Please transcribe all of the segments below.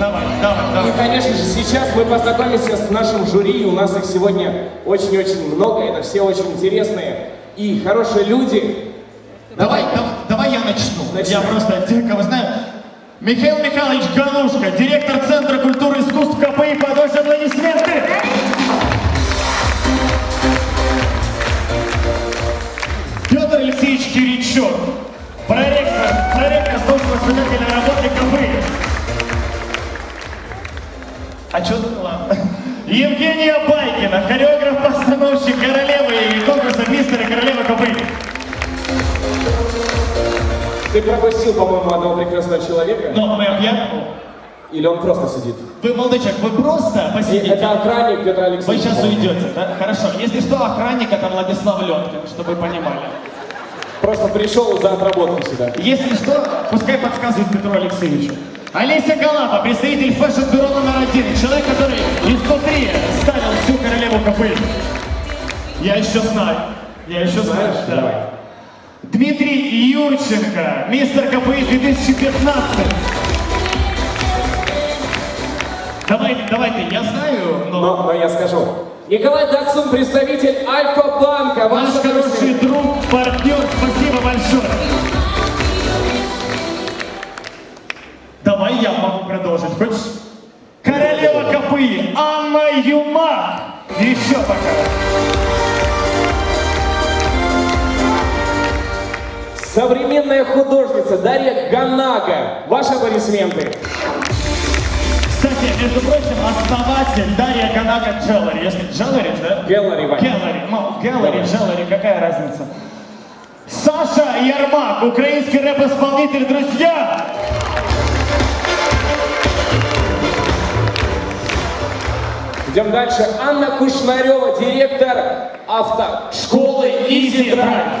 Давай, давай, И, давай. конечно же, сейчас мы познакомимся с нашим жюри. У нас их сегодня очень-очень много. Это все очень интересные и хорошие люди. Давай, давай, давай я начну. Начинай. Я просто тех, кого знаю. Михаил Михайлович Ганушка, директор Центра культуры и искусств КПИ, под ваши аплодисменты. Петр Алексеевич Киричок, проректор, проректор службы воспитательной работы А что ладно. Евгения Байкина, хореограф-постановщик королевы и конкурса мистера и королевы КПИ. Ты пропустил, по-моему, одного прекрасного человека. Но мы объявим. Или он просто сидит? Вы, молодой человек, вы просто И посидите. это охранник Петра Вы Алексеевича. сейчас уйдете, да? Хорошо. Если что, охранник это Владислав Леткин, чтобы вы понимали. Просто пришел за отработку сюда. Если что, пускай подсказывает Петру Алексеевичу. Олеся Галапа, представитель фэшн-бюро номер один. Человек, который изнутри ставил всю королеву КПИ. Я еще знаю. Я еще знаю. Да. Давай. Дмитрий Юрченко, мистер КПИ 2015. Давайте, давайте, я знаю, но... Но, но я скажу. Николай Датсун, представитель Давай я могу продолжить. Хочешь? Королева КПИ Анна Юмак. Еще пока. Современная художница Дарья Ганага. Ваши аплодисменты. Кстати, между прочим, основатель Дарья Ганага Джеллери. Если Джеллери, да? Геллари, Ваня. Геллери, ну. Джеллери, какая разница? Саша Ярмак, украинский рэп-исполнитель, друзья! Идем дальше. Анна Кушнарева, директор автошколы Easy Drive.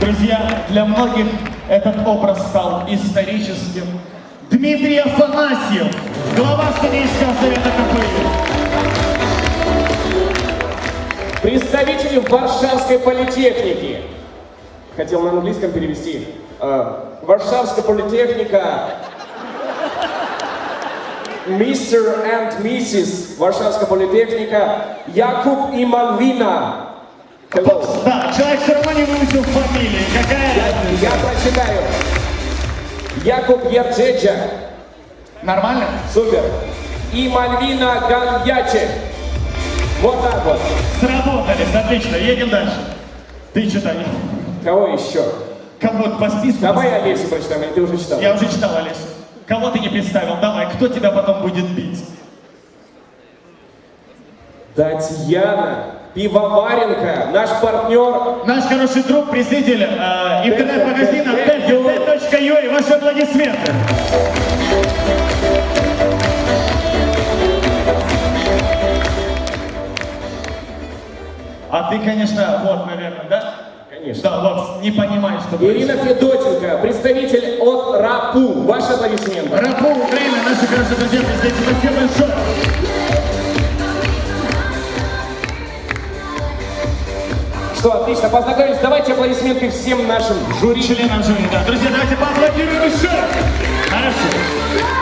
Друзья, для многих этот образ стал историческим. Дмитрий Афанасьев, глава студенческого совета КПИ. Представитель Варшавской политехники. Хотел на английском перевести. Э, Варшавская политехника. Мистер and миссис Варшавская политехника. Якуб и Мальвина. Hello. Да, человек все равно не выучил фамилии. Какая разница? Я прочитаю. Якуб Ерджеджа. Нормально? Супер. И Мальвина Ганьяче. Вот так вот. Сработались, отлично, едем дальше. Ты читай. Кого еще? Кого-то по списку? Давай Олесю прочитаем, или ты уже читал? Я уже читал, Олеся. Кого ты не представил? Давай, кто тебя потом будет бить? Татьяна Пивоваренко, наш партнер. Наш хороший друг, представитель э, интернет-магазина. Т.Ю. Ваши аплодисменты. А ты, конечно, вот, наверное, да? Конечно. Да, вот, не понимаешь, что Ирина Федотенко, представитель от РАПУ. Ваши аплодисменты. Рапу, Украина, наши хорошие друзья, президент, спасибо большое. Что, отлично, познакомились. Давайте аплодисменты всем нашим жюри. Членам жюри, да. Друзья, давайте поаплодируем еще. Хорошо.